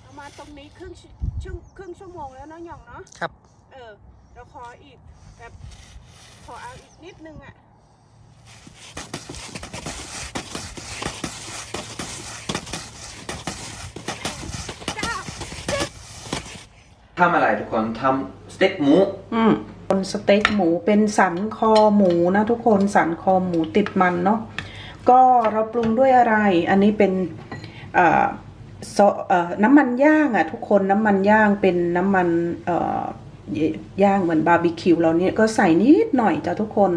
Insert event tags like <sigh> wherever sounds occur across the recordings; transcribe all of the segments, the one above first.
เอามาตรงนี้ครึ่งชั่วชั่วครึ่งชั่วโมงแล้วเนาะหย่องเนาะ ครับ เออเราขออีกแบบข อเอาอีกนิดนึงอะจ้าทำอะไรทุกคนทำสเต็กหมู อืมเป็นสเต็กหมูเป็นสันคอหมูนะทุกคนสันคอหมูติดมันเนาะก็เราปรุงด้วยอะไร อันนี้เป็นเอ่อซอเอ่อน้ำมันย่างอะ่ะ ทุกคนน้ำมันย่างเป็นน้ำมันเอ่อ ย่างเหมือนบาร์บีคิวเราเนี่ยก็ใส่นิดหน่อยจ้ะทุกคน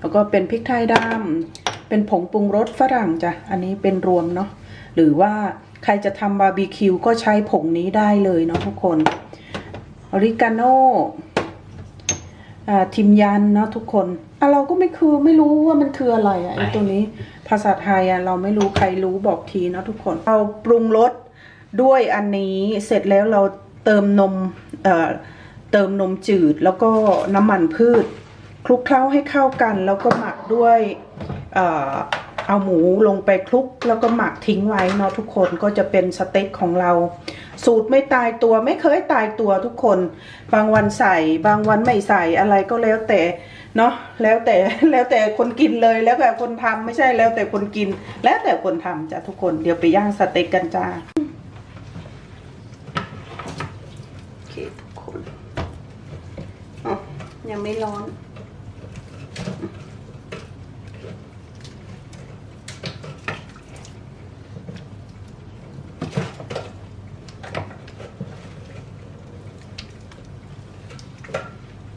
แล้วก็เป็นพริกไทยดำเป็นผงปรุงรสฝรั่งจ้ะอันนี้เป็นรวมเนาะหรือว่าใครจะทำบาร์บีคิวก็ใช้ผงนี้ได้เลยเนาะทุกคนออริกาโน่ทิมยันเนาะทุกคนอะเราก็ไม่คือไม่รู้ว่ามันคืออะไรอะไอตัวนี้ภาษาไทยอะเราไม่รู้ใครรู้บอกทีเนาะทุกคนเราปรุงรสด้วยอันนี้เสร็จแล้วเราเติมนมเอ่อ เติมนมจืดแล้วก็น้ำมันพืช คลุกเคล้าให้เข้ากัน แล้วก็หมักด้วยเอ่อเอาหมูลงไปคลุก แล้วก็หมักทิ้งไว้เนาะทุกคนก็จะเป็นสเต็กของเรา สูตรไม่ตายตัวไม่เคยตายตัวทุกคน บางวันใส่บางวันไม่ใส่อะไรก็แล้วแต่เนาะแล้วแต่แล้วแต่คนกินเลยแล้วแต่คนทำไม่ใช่แล้วแต่คนกิน แล้วแต่คนทำจ้ะทุกคนเดี๋ยวไปย่างสเต็กกันจ้าโอเค ไม่ร้อน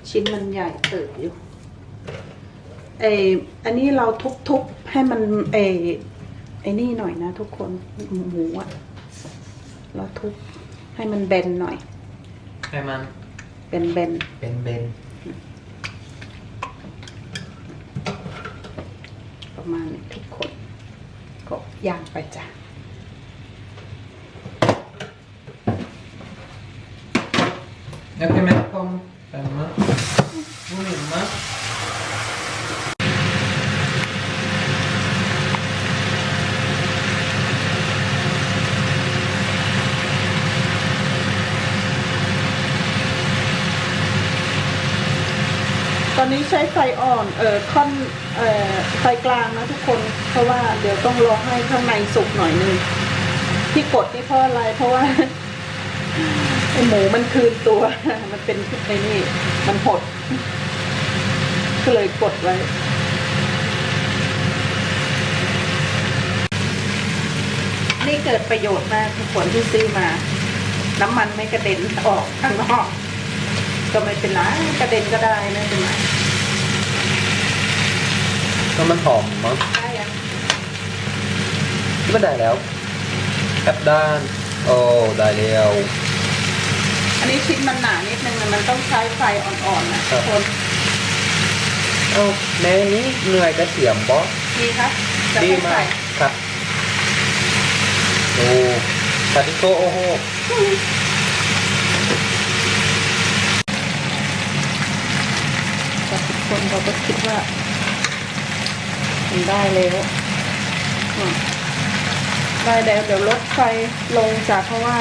ชิ้นมันใหญ่เติบอยู่เอออันนี้เราทุบๆให้มันเออไอ้นี่หน่อยนะทุกคนหมูอะเราทุบให้มันเบนหน่อย ให้มันเบนเบนเป็นเบน ประมาณทุกคน ก็ย่างไปจ้ะอยากจะแม่คอมแต่มาบุหรี่มา อนนี้ใช้ไฟอ่อนเอ่อค่อนเอ่อไฟกลางนะทุกคน เพราะว่าเดี๋ยวต้องรอให้ข้างในสุกหน่อยนึงที่กดนี่เพราะอะไรเพราะว่าไอหมูมันคืนตัว มันเป็นไอ้นี่ มันหด ก็เลยกดไว้นี่เกิดประโยชน์มากทุกคนที่ซื้อมา น้ำมันไม่กระเด็นออกข้างนอก ก็ไม่เป็นไรกระเด็นก็ได้ไม่เป็นไรก็มันหอมมั้งได้ยังไม่ได้แล้วแอปด้าน โอ้ได้แล้วอันนี้ชิ้นมันหนานิดนึงอะมันต้องใช้ไฟอ่อนๆนะทุกคนเอ้าแม่นี้เหนื่อยกระเทียมบอสดีครับจะดีไม่มาใส่กครับโอ้ซาติโกโอ้โห แต่ทุก คนเราก็คิดว่ามันได้แล้วอืมได้แล้วเดี๋ยวลดไฟลงจ้ะเพราะว่า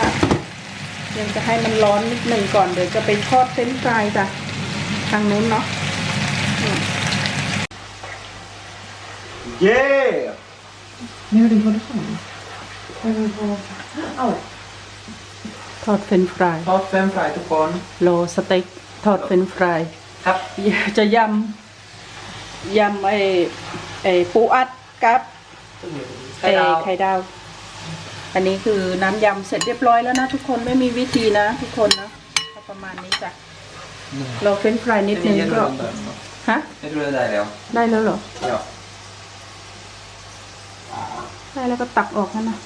ยังจะให้มันร้อนนิดหนึ่งก่อนเดี๋ยวจะไปทอดเฟรนช์ฟรายจ้ะทางนู้นเนาะอืมเย้ทอดเฟรนช์ฟราย ทอดเฟรนช์ฟรายทุกคน โลสเต็กทอดเฟรนช์ฟราย ครับ จะยำยำไอ้ไอ้ปูอัดกับไข่ดาวไข่ดาว อันนี้คือน้ำยำเสร็จเรียบร้อยแล้วนะทุกคนไม่มีวิธีนะ ทุกคนนะก็ประมาณนี้จ้ะเราเฟรนช์ฟรายนิดนึงก็ฮะ Jag tror det där är det. ได้แล้วเหรอ Ja. ได้แล้วก็ตักออกนั่นนะ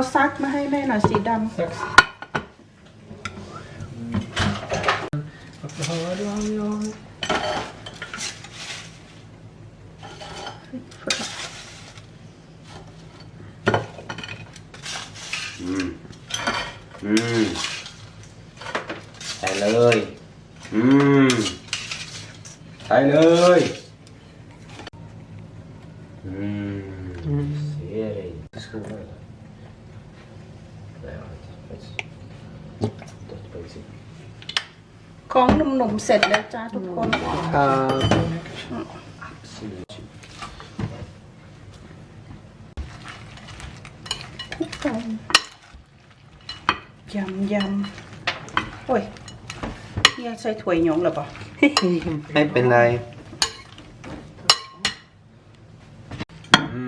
เอาซักมาให้แม่หน่อยสีด Tack. Varför hör du aldrig av mig? อืมอืม ใส่เลย อืมใส่เลย อืมเสียเลย skolan eller? Nej, jag har inte faktiskt stått på isen. ำของห นุ่มๆเสร็จแล้วจ้าทุกคน Absolut. ยำยำโอ้ยเนี่ยใส่ถ้วยหยงหรือเปล่าไม่เป็นไรอื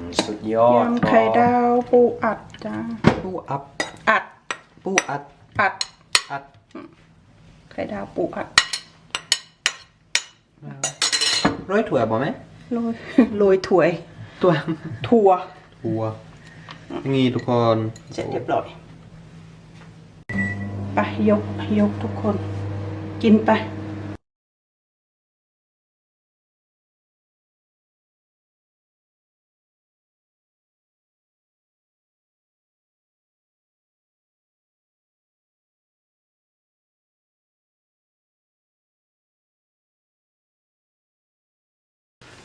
มสุดยอดยำไข่ดาวปูอัดจ้าปูอัพอัดปูอัดอัดอัดไข่ดาวปูอัดร้อยถั่วบ่ไหมโรยโรยถ้วยตัวถั่วถั่วนี่ทุกคนเสร็จเรียบร้อยไปยกยกทุกคน กินไป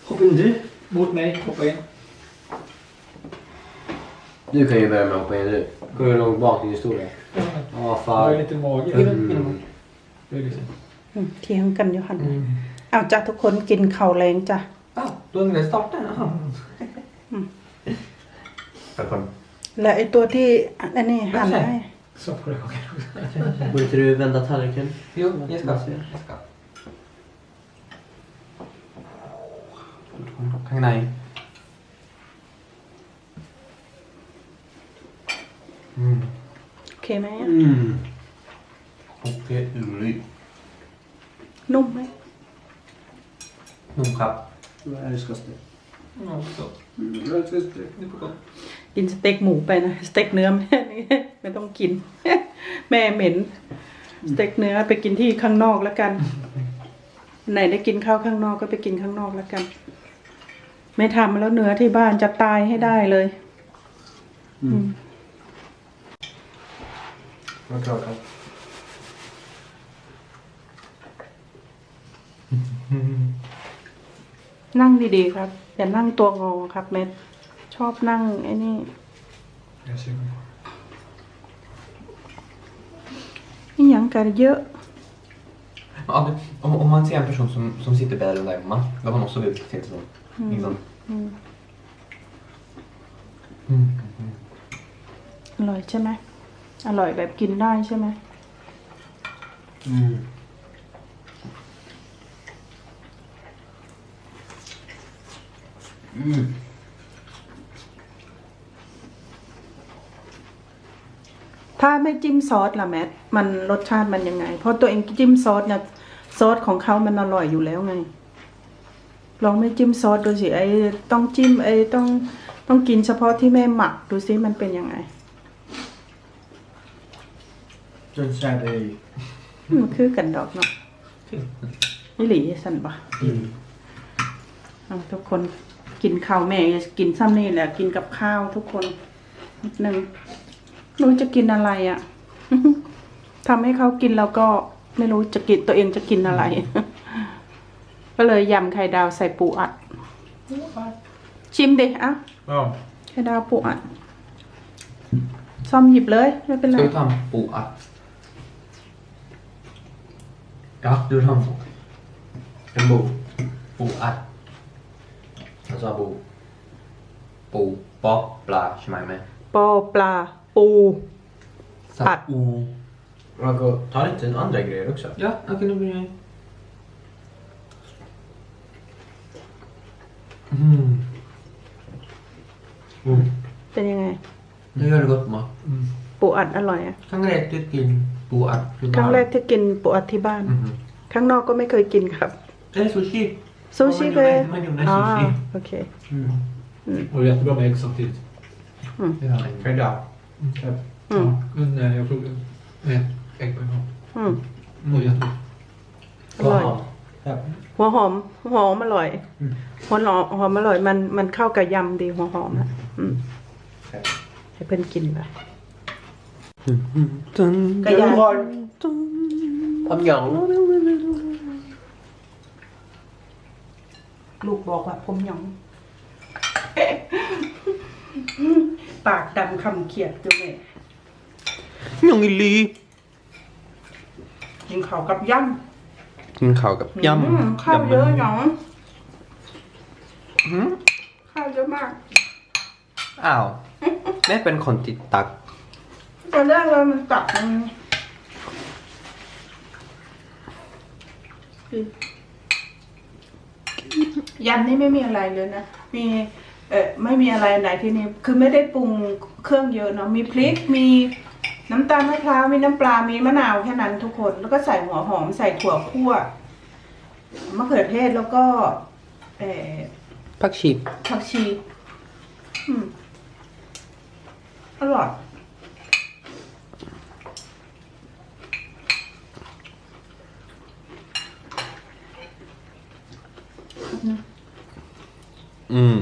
Hoppar in du mot mig, hoppa in. Du kan ju börja med att hoppa in du. Går du långt bak i historien? Ja, Jag har fan. lite mage. Mm. Det är liksom. อืมเที่ยงกันอยู่หันเอาจ้าทุกคนกินข้าวแรงจ้ะ Ah, då är det starten. Aha. Välkommen. และไอตัวที่อันนี้หั่นให้ Så på det gången. Borde inte du vända tallriken? Jo, jag ska. Jag ska. ข้างใน อืม โอเคไหมอะอืม โอเคเลยนุ่มไหม นุ่มครับ Älskar นุ่มสุดนี่ปกติกินสเต็กหมูไปนะ สเต็กเนื้อแม่นี่ไม่ต้องกิน แม่เหม็น สเต็กเนื้อไปกินที่ข้างนอกแล้วกัน ไหนได้กินข้าวข้างนอกก็ไปกินข้างนอกแล้วกัน ไม่ทำแล้วเนื้อที่บ้านจะตายให้ได้เลย อืม Vad klart ครับนั่งดีๆครับ อย่านั่งตัวงอครับเม็ดชอบนั่งไอ้นี่ Jag ser mig. นี่ยังกันเยอะ Ja, det, om, om man ser en person som, som sitter bättre än hemma, då har man också vill till sån. Liksom. อืมอร่อยใช่ไหมอร่อยแบบกินได้ใช่ไหมอืมอืมถ้าไม่จิ้มซอสล่ะแมทมันรสชาติมันยังไง เพราะตัวเองจิ้มซอสเนี่ยซอสของเขามันอร่อยอยู่แล้วไง ลองไม่จิ้มซอสดูสิไอ้ต้องจิ้มไอ้ต้องต้องกินเฉพาะที่แม่หมักดูสิมันเป็นยังไง Den så här är มันคือกันดอกเนาะนี่หลีสันปะเอาทุกคนกินข้าวแม่กินซ้ำนี่แหละ กินกับข้าวทุกคนนิดนึงไม่รู้จะกินอะไรอะ่ะทำให้เขากินแล้วก็ไม่รู้จะกินตัวเองจะกินอะไร ก็เลยยำไข่ดาวใส่ปูอัด ชิมดิอะ Ja. ไข่ดาวปูอัดซ่อมหยิบเลยไม่เป็นไร Ska vi ta en boat? Ja, du vill ha en bo. En bo. Boat. Jag sa bo. Bo. Ba. Bla. Kör med. ปอปลาปู Så Att. O. Marco, tar inte en andra grejer också? Ja, jag kan bli med. Mm. Mm. เป็นยังไง Det gör det gott mat. ปูอัดอร่อยอะ Kan rätt ut in boat. ครั้งแรกที่กินปูอัดที่บ้าน Mhm. ข้างนอกก็ไม่เคยกินครับ Det är sushi. ซูชิ Ja, เลย mayonnaise- mayonnaise อ๋อ sushi. โอเค Och jättebra med ägg samtidigt. Mm. Det är härligt. Fredag. Mm. Ja, men nej, jag provade med ägg på en gång. อืม Och jättebra. อร่อย Ja. หัวหอมหัวหอมอร่อยหัวหอมหอมอร่อย มันมันเข้ากับยำดีหัวหอมอะอืมครับให้เพื่อนกินไป Dun, กระยา Pamjong. ลูกบอกว่าผมหยอง ปากดำคำเขียดอยู่เนี่ย Mjong i ly. กินข้าวกับย กินข้าวกับำยำอืมข้าวเยอะหยองอืมข้าวเยอะมาก อ้าว แม่เป็นคนติดตักตอนแรกเลยมันตักมันยำนี่ไม่มีอะไรเลยนะ มี เออไม่มีอะไรไหนที่นี่ คือไม่ได้ปรุงเครื่องเยอะเนาะ มีพริก มี น้ำตาลมะพร้าวมีน้ำปลา มีมะนาวแค่นั้นทุกคน แล้วก็ใส่หัวหอม ใส่ถั่วคั่วมะเขือเทศแล้วก็เออผักชีผักชี อืมอร่อยอืม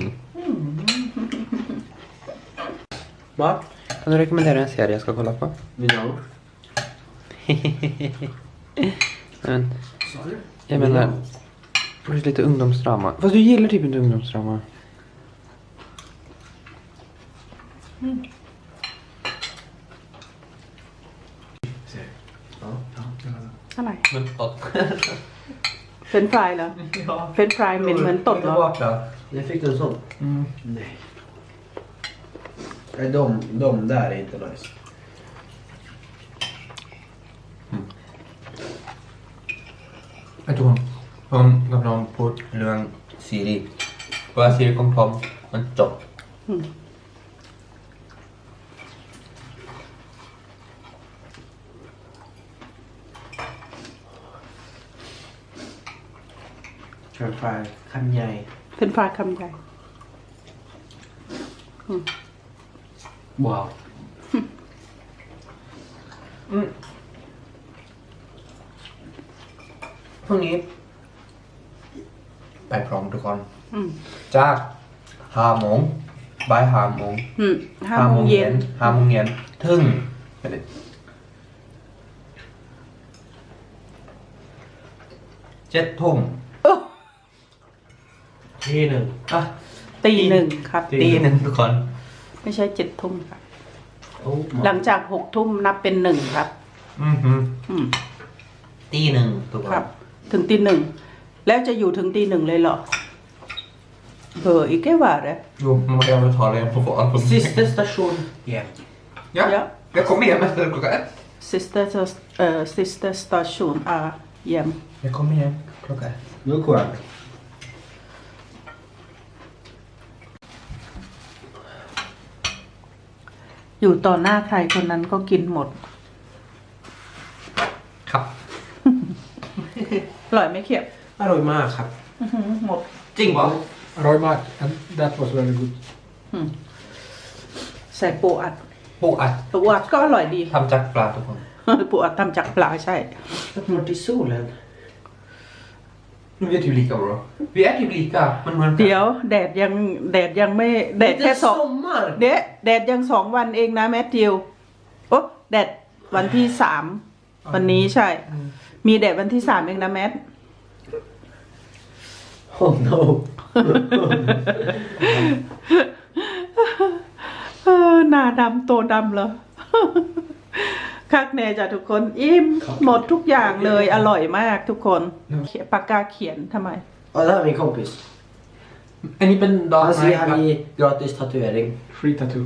Mat? Kan du rekommendera en serie jag ska kolla på? Mjong. <laughs> Men, jag menar, det är lite ungdomsdrama. Fast du gillar typ inte ungdomsdrama. Ja. อะไร Men gott. เฟรนช์ฟรายเหรอ เฟรนช์ฟรายเหม็นเหมือนตดเหรอ Tillbaka. Jag fick en sån. Mm. Nej. Nej, de, de där är inte nice. ไอ้ทุกคนผมกำลังพูดเรื่องซีรีส์ว่าซีรีส์ของผมมันจบอืม Kör fär, kamjaj. เฟรนช์ฟรายคำใหญ่ ว้าวพรุ่งนี้ ไปพร้อมทุกคนอืมจากห้าโมงบ่ายห้าโมงอืมห้าโมงเย็นห้าโมงเย็นถึงเจ็ดทุ่ม Tre nu. อะตีหนึ่งครับตีหนึ่งทุกคน ไม่ใช่เจ็ดทุ่มครับ Oh, หลังจากหกทุ่มนับเป็นหนึ่งครับ อือหืออืมตีหนึ่งทุกคครันบถึงตีหนึ่งแล้วจะอยู่ถึงตีหนึ่งเลยเหรอเบอร์อีกแค่ว่าเลย Jo, man kan väl ta det på vad på Sista station. Yeah. Ja, Ja. jag kommer hem efter klockan ett. sister เอ่อ sister station อ่าเยี่ยม Jag kommer hem klockan ett. Nu går jag. อยู่ต่อหน้าใครคนนั้นก็กินหมด ครับ อร่อยไหมเขียบ Aroj mak, ครับ อื้อหือหมด จริงปะ Roy Mark, and that was very good. ใส่ปูอัดปูอัดปูอัดก็อร่อยดี ทำจากปลาทุกคนปูอัดทำจากปลาใช่ Vart är solen? Vi är typ lika bra. Vi är typ lika, men man เดี๋ยว แดดยังแดดยังไม่แดดแค่สอง sommar! เดะแดดยังสองวันเองนะแมทธิวโอ้แดดวันที่สามวันนี้ใช่ มีแดดวันที่สามเองนะแมท Oh no. เออหน้าดำตัวดำเหรอ คักแน่จ้ะทุกคนอิ่มหมดทุกอย่างเลยอร่อยมากทุกคนเขียนปากกาเขียนทำไม Ja, det här är min kompis. En liten dag Han säger han ger gratis tatuering. Free tattoo.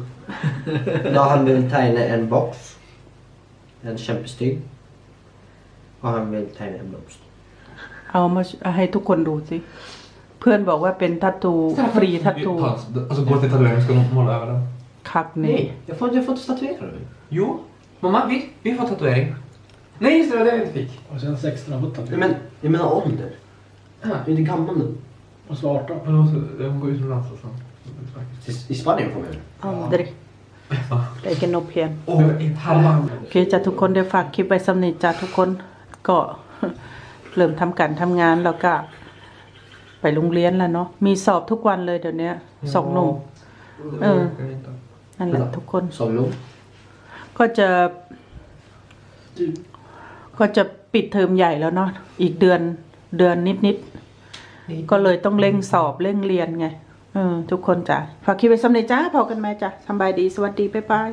Då han vill tegna en box. En kjempestygg. Och han vill tegna en blomst. เอามาให้ทุกคนดูสิ เพื่อนบอกว่าเป็นทัตตูฟรีทัตตู Alltså gå till tatueringen ska de måla över den. คักนี่ Nej, jag får, jag får inte tatuera mig. Jo, mamma vi, vi får tatuering. Nej, just det var det jag fick. Och sen 16 och 17. Nej, men jag menar ålder. Ja. Du är inte gammal nu. Och så 18. Men också, de går utomlands och sånt. I, I Spanien får man ju. Aldrig. Det är no pen. Åh, ett halvt. โอเคจ้ะทุกคนเดี๋ยวฝากคลิปไว้สำนิจ้ะทุกคนก็เริ่มทำการทำงานแล้วก็ไปโรงเรียนแล้วเนาะมีสอบทุกวันเลยเดี๋ยวนี้สองหนุ่ม Det Ja. orkar vi inte. นั่นแหละทุกคน Som låg. ก็จะก็จะปิดเทอมใหญ่แล้วเนาะอีกเดือนเดือนนิดนิดก็เลยต้องเร่งสอบเร่งเรียนไงเออทุกคนจ้ะฝากคิดไว้สำเร็จจ้าพอกันไหมจ้ะสบายดีสวัสดีบ๊ายบาย